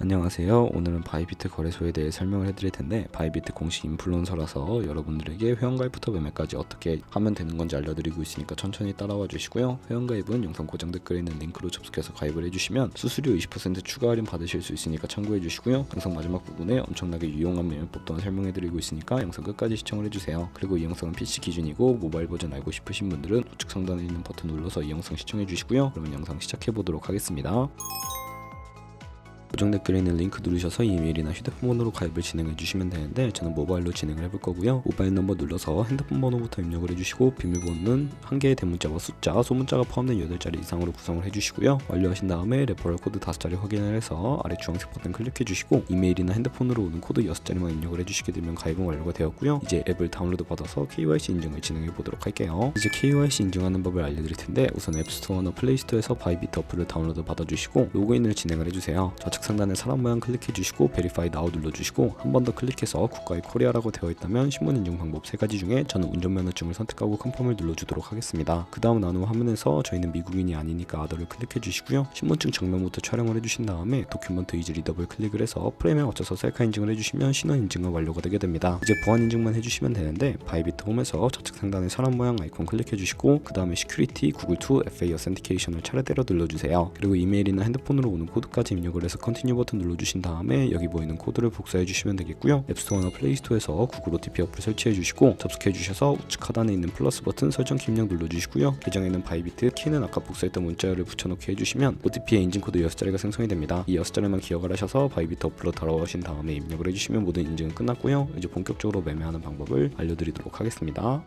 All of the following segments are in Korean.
안녕하세요. 오늘은 바이비트 거래소에 대해 설명을 해드릴 텐데 바이비트 공식 인플루언서라서 여러분들에게 회원가입부터 매매까지 어떻게 하면 되는 건지 알려드리고 있으니까 천천히 따라와 주시고요. 회원가입은 영상 고정 댓글에 있는 링크로 접속해서 가입을 해주시면 수수료 20% 추가 할인 받으실 수 있으니까 참고해 주시고요. 영상 마지막 부분에 엄청나게 유용한 매매법 또한 설명해드리고 있으니까 영상 끝까지 시청을 해주세요. 그리고 이 영상은 PC 기준이고 모바일 버전 알고 싶으신 분들은 우측 상단에 있는 버튼 눌러서 이 영상 시청해 주시고요. 그러면 영상 시작해 보도록 하겠습니다. 고정 댓글에 있는 링크 누르셔서 이메일이나 휴대폰 번호로 가입을 진행해 주시면 되는데 저는 모바일로 진행을 해볼 거고요. 모바일 넘버 눌러서 핸드폰 번호부터 입력을 해주시고 비밀번호는 한 개의 대문자와 숫자, 소문자가 포함된 8자리 이상으로 구성을 해주시고요. 완료하신 다음에 레퍼럴 코드 5자리 확인을 해서 아래 주황색 버튼 클릭해 주시고 이메일이나 핸드폰으로 오는 코드 6자리만 입력을 해주시게 되면 가입은 완료가 되었고요. 이제 앱을 다운로드 받아서 KYC 인증을 진행해 보도록 할게요. 이제 KYC 인증하는 법을 알려드릴 텐데 우선 앱스토어나 플레이스토어에서 바이비트 어플을 다운로드 받아주시고 로그인을 진행을 해주세요. 좌측 상단에 사람 모양 클릭해 주시고 베리파이 나우 눌러 주시고 한 번 더 클릭해서 국가의 코리아라고 되어 있다면 신분 인증 방법 세 가지 중에 저는 운전면허증을 선택하고 컨펌을 눌러 주도록 하겠습니다. 그 다음 나누 화면에서 저희는 미국인이 아니니까 아더를 클릭해 주시고요. 신분증 정면부터 촬영을 해 주신 다음에 도큐먼트 이즈 리더블 클릭을 해서 프레임에 맞춰서 셀카 인증을 해 주시면 신원 인증은 완료가 되게 됩니다. 이제 보안 인증만 해 주시면 되는데 바이비트 홈에서 좌측 상단에 사람 모양 아이콘 클릭해 주시고 그 다음에 시큐리티 구글2 FA 어센티케이션을 차례대로 눌러 주세요. 그리고 이메일이나 핸드폰으로 오는 코드까지 입력을 해서 컨티뉴 버튼 눌러주신 다음에 여기 보이는 코드를 복사해 주시면 되겠고요. 앱스토어나 플레이스토어에서 구글 OTP 어플 설치해 주시고 접속해 주셔서 우측 하단에 있는 플러스 버튼 설정 키 입력 눌러주시고요. 계정에는 바이비트 키는 아까 복사했던 문자열을 붙여넣기 해주시면 OTP의 인증 코드 6자리가 생성이 됩니다. 이 6자리만 기억을 하셔서 바이비트 어플로 돌아오신 다음에 입력을 해주시면 모든 인증은 끝났고요. 이제 본격적으로 매매하는 방법을 알려드리도록 하겠습니다.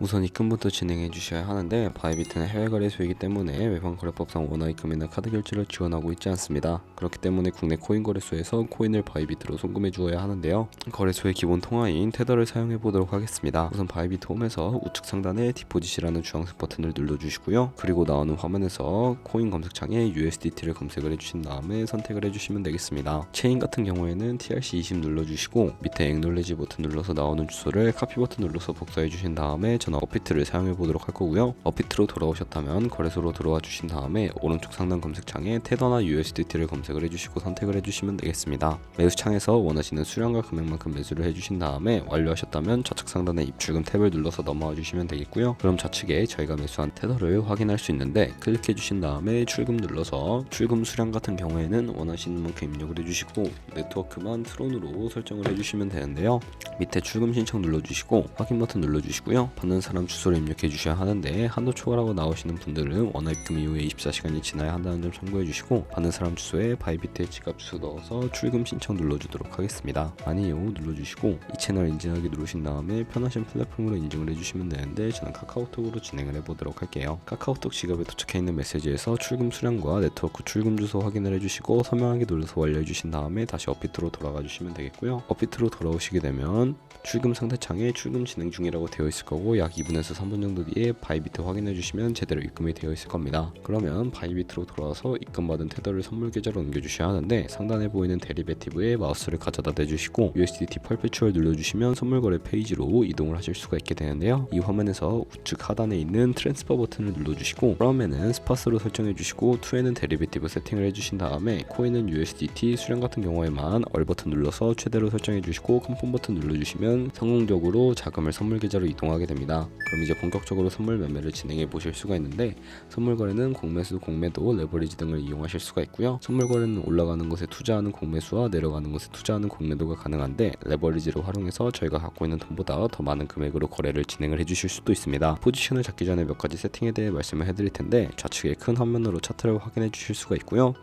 우선 입금부터 진행해 주셔야 하는데 바이비트는 해외 거래소이기 때문에 외환 거래법상 원화 입금이나 카드 결제를 지원하고 있지 않습니다. 그렇기 때문에 국내 코인 거래소에서 코인을 바이비트로 송금해 주어야 하는데요. 거래소의 기본 통화인 테더를 사용해 보도록 하겠습니다. 우선 바이비트 홈에서 우측 상단에 디포짓이라는 주황색 버튼을 눌러 주시고요. 그리고 나오는 화면에서 코인 검색창에 USDT를 검색을 해 주신 다음에 선택을 해 주시면 되겠습니다. 체인 같은 경우에는 TRC20 눌러 주시고 밑에 액놀레지 버튼 눌러서 나오는 주소를 카피 버튼 눌러서 복사해 주신 다음에 저는 어피트를 사용해 보도록 할 거고요. 어피트로 돌아오셨다면 거래소로 들어와 주신 다음에 오른쪽 상단 검색창에 테더나 USDT를 검색을 해주시고 선택을 해주시면 되겠습니다. 매수 창에서 원하시는 수량과 금액만큼 매수를 해주신 다음에 완료하셨다면 좌측 상단에 입출금 탭을 눌러서 넘어와 주시면 되겠고요. 그럼 좌측에 저희가 매수한 테더를 확인할 수 있는데 클릭해 주신 다음에 출금 눌러서 출금 수량 같은 경우에는 원하시는 만큼 입력을 해주시고 네트워크만 트론으로 설정을 해주시면 되는데요. 밑에 출금 신청 눌러주시고 확인 버튼 눌러주시고요. 받는 사람 주소를 입력해 주셔야 하는데 한도 초과라고 나오시는 분들은 원화 입금 이후에 24시간이 지나야 한다는 점 참고해 주시고 받는 사람 주소에 바이비트의 지갑 주소 넣어서 출금 신청 눌러주도록 하겠습니다. 아니요 눌러주시고 이 채널 인증하기 누르신 다음에 편하신 플랫폼으로 인증을 해주시면 되는데 저는 카카오톡으로 진행을 해보도록 할게요. 카카오톡 지갑에 도착해 있는 메시지에서 출금 수량과 네트워크 출금 주소 확인을 해주시고 서명하기 눌러서 완료해 주신 다음에 다시 업비트로 돌아가 주시면 되겠고요. 업비트로 돌아오시게 되면 출금 상태 창에 출금 진행 중이라고 되어 있을 거고 약 2분에서 3분 정도 뒤에 바이비트 확인해 주시면 제대로 입금이 되어 있을 겁니다. 그러면 바이비트로 돌아와서 입금받은 테더를 선물 계좌로 옮겨 주셔야 하는데 상단에 보이는 데리베티브에 마우스를 가져다 대주시고 USDT 펄페추얼 눌러주시면 선물 거래 페이지로 이동을 하실 수가 있게 되는데요. 이 화면에서 우측 하단에 있는 트랜스퍼 버튼을 눌러주시고 프롬에는 스파스로 설정해 주시고 투에는 데리베티브 세팅을 해주신 다음에 코인은 USDT 수량 같은 경우에만 얼 버튼 눌러서 최대로 설정해 주시고 컨펌 버튼 눌러주시면 성공적으로 자금을 선물 계좌로 이동하게 됩니다. 그럼 이제 본격적으로 선물 매매를 진행해 보실 수가 있는데 선물 거래는 공매수, 공매도, 레버리지 등을 이용하실 수가 있고요. 선물 거래는 올라가는 곳에 투자하는 공매수와 내려가는 곳에 투자하는 공매도가 가능한데 레버리지를 활용해서 저희가 갖고 있는 돈보다 더 많은 금액으로 거래를 진행을 해주실 수도 있습니다. 포지션을 잡기 전에 몇 가지 세팅에 대해 말씀을 해드릴 텐데 좌측에 큰 화면으로 차트를 확인해 주실 수가 있고요.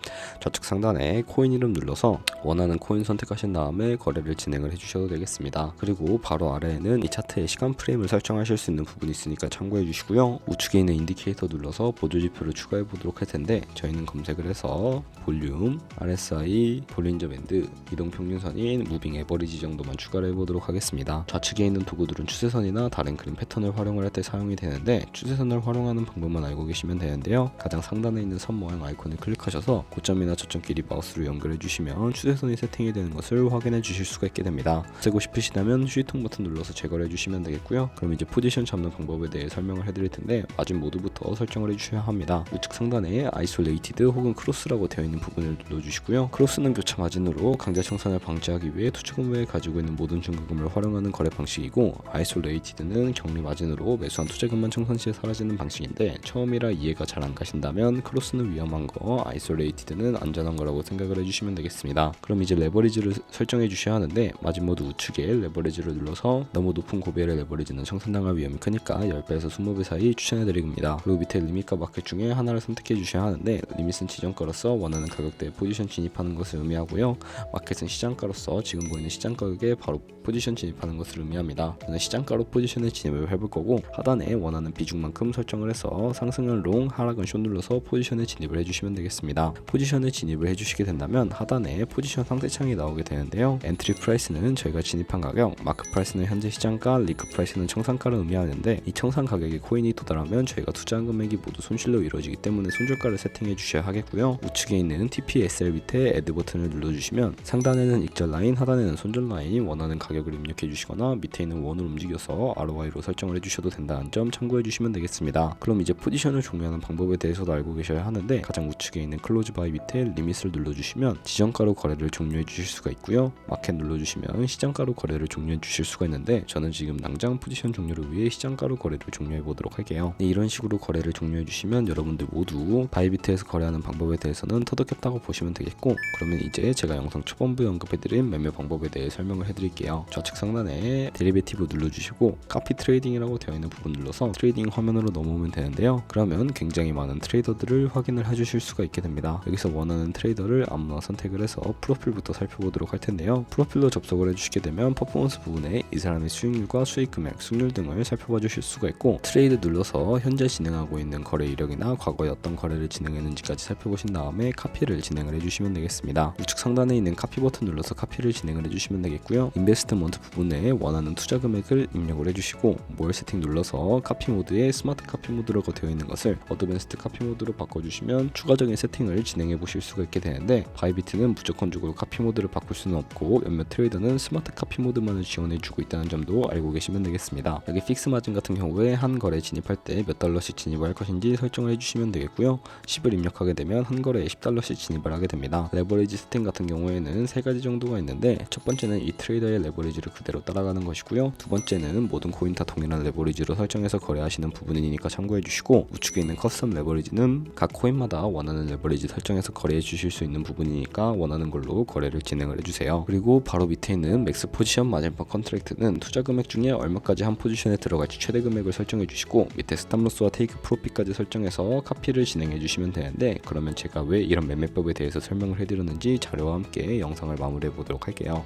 좌측 상단에 코인 이름 눌러서 원하는 코인 선택하신 다음에 거래를 진행을 해주셔도 되겠습니다. 그리고 바로 아래에는 이 차트의 시간 프레임을 설정하실 수 있는 부분이 있으니까 참고해 주시고요. 우측에 있는 인디케이터 눌러서 보조 지표를 추가해 보도록 할 텐데 저희는 검색을 해서 볼륨, RSI, 볼린저 밴드, 이동 평균선인 무빙 에버리지 정도만 추가를 해 보도록 하겠습니다. 좌측에 있는 도구들은 추세선이나 다른 그림 패턴을 활용을 할 때 사용이 되는데 추세선을 활용하는 방법만 알고 계시면 되는데요. 가장 상단에 있는 선 모양 아이콘을 클릭하셔서 고점이나 저점끼리 마우스로 연결해 주시면 추세선이 세팅이 되는 것을 확인해 주실 수가 있게 됩니다. 쓰고 싶으시다면 휴지통 버튼 눌러서 제거를 해주시면 되겠고요. 그럼 이제 포지션 잡는 방법에 대해 설명을 해드릴 텐데 마진 모드부터 설정을 해주셔야 합니다. 우측 상단에 아이솔레이티드 혹은 크로스라고 되어 있는 부분을 눌러주시고요. 크로스는 교차 마진으로 강제 청산을 방지하기 위해 투자 금액에 가지고 있는 모든 증거금을 활용하는 거래 방식이고 아이솔레이티드는 격리 마진으로 매수한 투자금만 청산 시에 사라지는 방식인데 처음이라 이해가 잘 안 가신다면 크로스는 위험한 거, 아이솔레이티드는 안전한 거라고 생각을 해주시면 되겠습니다. 그럼 이제 레버리지를 설정해 주셔야 하는데 마진 모드 우측에 레버리지 를 눌러서 너무 높은 고비의 레버리지는 청산당할 위험이 크니까 10배에서 20배 사이 추천해 드립니다. 그리고 밑에 리밋과 마켓 중에 하나를 선택해 주셔야 하는데 리밋은 지정가로서 원하는 가격대에 포지션 진입하는 것을 의미하고요. 마켓은 시장가로서 지금 보이는 시장 가격에 바로 포지션 진입하는 것을 의미합니다. 저는 시장가로 포지션에 진입을 해볼 거고 하단에 원하는 비중만큼 설정을 해서 상승은 롱, 하락은 숏 눌러서 포지션에 진입을 해주시면 되겠습니다. 포지션에 진입을 해주시게 된다면 하단에 포지션 상대창이 나오게 되는데요. 엔트리 프라이스는 저희가 진입한 가격, 마크 프라이스는 현재 시장가, 리크 프라이스는 청산가를 의미하는데 이 청산 가격에 코인이 도달하면 저희가 투자한 금액이 모두 손실로 이루어지기 때문에 손절가를 세팅해 주셔야 하겠고요. 우측에 있는 TPSL 밑에 애드 버튼을 눌러주시면 상단에는 익절 라인, 하단에는 손절 라인 원하는 가격을 입력해 주시거나 밑에 있는 원을 움직여서 ROI로 설정을 해주셔도 된다는 점 참고해 주시면 되겠습니다. 그럼 이제 포지션을 종료하는 방법에 대해서도 알고 계셔야 하는데 가장 우측에 있는 클로즈 바이 밑에 리밋을 눌러주시면 지정가로 거래를 종료해 주실 수가 있고요. 마켓 눌러주시면 시장가로 거래를 종료 해 주실 수가 있는데 저는 지금 당장 포지션 종료를 위해 시장가로 거래를 종료해 보도록 할게요. 네, 이런 식으로 거래를 종료해 주시면 여러분들 모두 바이비트에서 거래하는 방법에 대해서는 터득했다고 보시면 되겠고 그러면 이제 제가 영상 초반부에 언급해드린 매매 방법에 대해 설명을 해드릴게요. 좌측 상단에 데리베티브 눌러주시고 카피 트레이딩이라고 되어 있는 부분 눌러서 트레이딩 화면으로 넘어오면 되는데요. 그러면 굉장히 많은 트레이더들을 확인을 해주실 수가 있게 됩니다. 여기서 원하는 트레이더를 아무나 선택을 해서 프로필부터 살펴보도록 할 텐데요. 프로필로 접속을 해주시게 되면 퍼포먼스 부분에 이 사람의 수익률과 수익 금액, 수익률 등을 살펴봐 주실 수가 있고 트레이드 눌러서 현재 진행하고 있는 거래 이력이나 과거에 어떤 거래를 진행했는지까지 살펴보신 다음에 카피를 진행을 해주시면 되겠습니다. 우측 상단에 있는 카피 버튼 눌러서 카피를 진행을 해주시면 되겠고요. 인베스트먼트 부분에 원하는 투자 금액을 입력을 해주시고 모열 세팅 눌러서 카피 모드에 스마트 카피 모드라고 되어 있는 것을 어드밴스드 카피 모드로 바꿔주시면 추가적인 세팅을 진행해 보실 수가 있게 되는데 바이비트는 무조건적으로 카피 모드를 바꿀 수는 없고 몇몇 트레이더는 스마트 카피 모드만을 지원해 주고 있다는 점도 알고 계시면 되겠습니다. 여기 픽스 마진 같은 경우에 한 거래 진입할 때 몇 달러씩 진입을 할 것인지 설정을 해주시면 되겠고요. 10을 입력하게 되면 한 거래에 10달러씩 진입을 하게 됩니다. 레버리지 세팅 같은 경우에는 세 가지 정도가 있는데 첫 번째는 이 트레이더의 레버리지를 그대로 따라가는 것이고요. 두 번째는 모든 코인 다 동일한 레버리지로 설정해서 거래하시는 부분이니까 참고해 주시고 우측에 있는 커스텀 레버리지는 각 코인마다 원하는 레버리지 설정해서 거래해 주실 수 있는 부분이니까 원하는 걸로 거래를 진행을 해주세요. 그리고 바로 밑에 있는 맥스 포지션 마진 파 컨트랙트는 투자 금액 중에 얼마까지 한 포지션에 들어갈지 최대 금액을 설정해 주시고 밑에 스탑로스와 테이크 프로핏까지 설정해서 카피를 진행해 주시면 되는데 그러면 제가 왜 이런 매매법에 대해서 설명을 해드렸는지 자료와 함께 영상을 마무리해 보도록 할게요.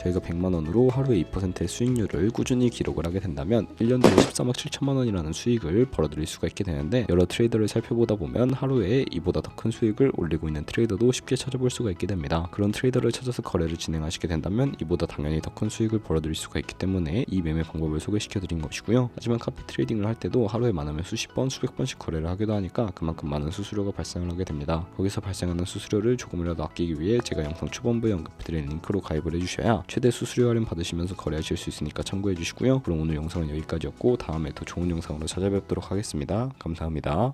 저희가 100만 원으로 하루에 2%의 수익률을 꾸준히 기록을 하게 된다면 1년 뒤에 13억 7천만 원이라는 수익을 벌어들일 수가 있게 되는데 여러 트레이더를 살펴보다 보면 하루에 이보다 더 큰 수익을 올리고 있는 트레이더도 쉽게 찾아볼 수가 있게 됩니다. 그런 트레이더를 찾아서 거래를 진행하시게 된다면 이보다 당연히 더 큰 수익을 벌어들일 수가 있기 때문에 이 매매 방법을 소개시켜 드린 것이고요. 하지만 카피 트레이딩을 할 때도 하루에 많으면 수십 번, 수백 번씩 거래를 하기도 하니까 그만큼 많은 수수료가 발생을 하게 됩니다. 거기서 발생하는 수수료를 조금이라도 아끼기 위해 제가 영상 초반부에 언급해드린 링크로 가입을 해주셔야 최대 수수료 할인 받으시면서 거래하실 수 있으니까 참고해 주시고요. 그럼 오늘 영상은 여기까지였고 다음에 더 좋은 영상으로 찾아뵙도록 하겠습니다. 감사합니다.